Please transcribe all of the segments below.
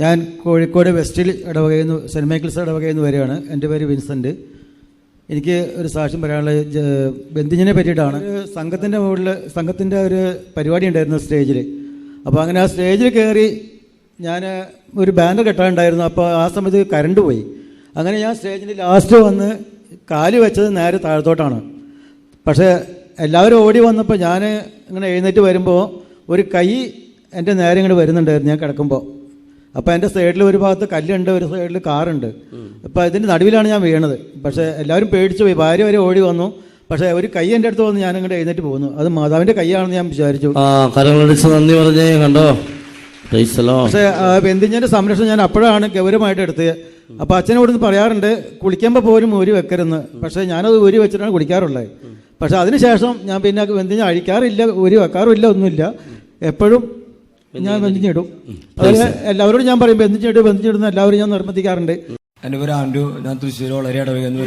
ഞാൻ കോഴിക്കോട് വെസ്റ്റിൽ ഇടവകയിൽ നിന്ന് സെന്റ് മൈക്കിൾസ് ഇടവകയിൽ നിന്ന് വരികയാണ്. എന്റെ പേര് വിൻസെന്റ് എനിക്ക് ഒരു സാക്ഷ്യം പറയാനുള്ളത് ബന്ധിഞ്ഞിനെ പറ്റിയിട്ടാണ്. സംഘത്തിന്റെ മുകളിൽ സംഘത്തിന്റെ ഒരു പരിപാടി ഉണ്ടായിരുന്നു സ്റ്റേജിൽ. അപ്പോൾ അങ്ങനെ ആ സ്റ്റേജിൽ കയറി ഞാൻ ഒരു ബാനർ കെട്ടാനുണ്ടായിരുന്നു. അപ്പോൾ ആ സമയത്ത് കറണ്ട് പോയി. അങ്ങനെ ഞാൻ സ്റ്റേജിന്റെ ലാസ്റ്റ് വന്ന് കാൽ വെച്ചത് നേരെ താഴത്തോട്ടാണ്. പക്ഷേ എല്ലാവരും ഓടി വന്നപ്പോൾ ഞാൻ ഇങ്ങനെ എഴുന്നേറ്റ് വരുമ്പോൾ ഒരു കൈ എന്റെ നേരെ ഇങ്ങോട്ട് വരുന്നുണ്ടായിരുന്നു ഞാൻ കിടക്കുമ്പോൾ. അപ്പോൾ എന്റെ സൈഡിൽ ഒരു ഭാഗത്ത് കല്ലുണ്ട് ഒരു സൈഡിൽ കാറുണ്ട്. അപ്പോൾ ഇതിന്റെ നടുവിലാണ് ഞാൻ വീണത്. പക്ഷേ എല്ലാവരും പേടിച്ചു പോയി. ഭാര്യ വരെ ഓടി വന്നു. പക്ഷേ ഒരു കൈ എന്റെ അടുത്ത് വന്ന് ഞാൻ അങ്ങോട്ട് എഴുന്നേറ്റ് പോകുന്നു. അത് മാതാവിന്റെ കൈയാണെന്ന് ഞാൻ വിചാരിച്ചു. ആ കരങ്ങളടിച്ച് നന്ദി പറഞ്ഞേ കണ്ടോ? പക്ഷേ ബന്ധിഞ്ഞന്റെ സംരക്ഷണം ഞാൻ അപ്പോഴാണ് ഗൗരവമായിട്ട് എടുത്തത്. അപ്പോൾ അച്ഛനോട് പറയാറുണ്ട് കുളിക്കുമ്പോൾ പോലും ഊരി വെക്കരുന്ന് പക്ഷേ ഞാനത് ഊരി വെച്ചിട്ടാണ് കുളിക്കാറുള്ളത് പക്ഷേ അതിനുശേഷം ഞാൻ പിന്നെ ബന്ധിഞ്ഞ അഴിക്കാറില്ല ഊരി വെക്കാറില്ല ഒന്നുമില്ല. എപ്പോഴും ഞാൻ ബന്ധിച്ചിടും. അതിന് എല്ലാവരോടും ഞാൻ പറയും ബന്ധിച്ചിട്ട് ബന്ധിച്ചിടുന്ന എല്ലാവരും ഞാൻ നിർബന്ധിക്കാറുണ്ട്. എന്റെ പേര് ആൻഡു ഞാൻ തൃശ്ശൂർ വളരെ ഇടവകയെന്ന്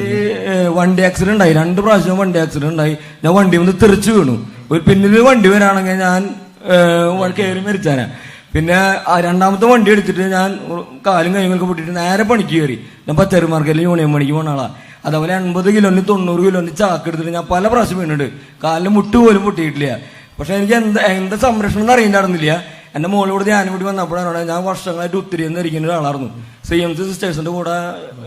വണ്ടി ആക്സിഡന്റ് ഉണ്ടായി. രണ്ട് പ്രാവശ്യം വണ്ടി ആക്സിഡന്റ് ഉണ്ടായി. ഞാൻ വണ്ടി ഒന്ന് തെറിച്ചു വീണു. ഒരു പിന്നിൽ വണ്ടി വരാണെങ്കിൽ ഞാൻ കയറി മരിച്ചാനാ. പിന്നെ ആ രണ്ടാമത്തെ വണ്ടി എടുത്തിട്ട് ഞാൻ കാലും കൈകളൊക്കെ പൊട്ടിയിട്ട് നേരെ പണിക്ക് കയറി. ഞാൻ പച്ചറി മാർക്കറ്റിൽ യൂണിയൻ പണിക്ക് പോണ ആളാ. അതേപോലെ എൺപത് കിലോന് തൊണ്ണൂറ് കിലോന് ചാക്ക് എടുത്തിട്ട് ഞാൻ പല പ്രാവശ്യം വീണിട്ട് കാലിന് മുട്ട് പോലും പൊട്ടിയിട്ടില്ല. പക്ഷെ എനിക്ക് എന്താ എന്താ സംരക്ഷണം എന്ന് അറിയണ്ടായിരുന്നില്ല എന്റെ മോളോട് ധ്യാനം കൂടി വന്നപ്പോഴാണ് ഞാൻ വർഷങ്ങളായിട്ട് ഉത്തിരി എന്നിരിക്കുന്ന ഒരാളായിരുന്നു. സി എം സി സിസ്റ്റേഴ്സിന്റെ കൂടെ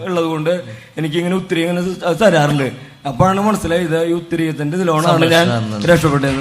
ഉള്ളത് കൊണ്ട് എനിക്ക് ഇങ്ങനെ ഉത്തിരി ഇങ്ങനെ തരാറുണ്ട്. അപ്പോഴാണ് മനസ്സിലായത് ഈ ഉത്തിരിയത്തിന്റെ ഇതിലോണാണ് ഞാൻ രക്ഷപ്പെട്ടത്.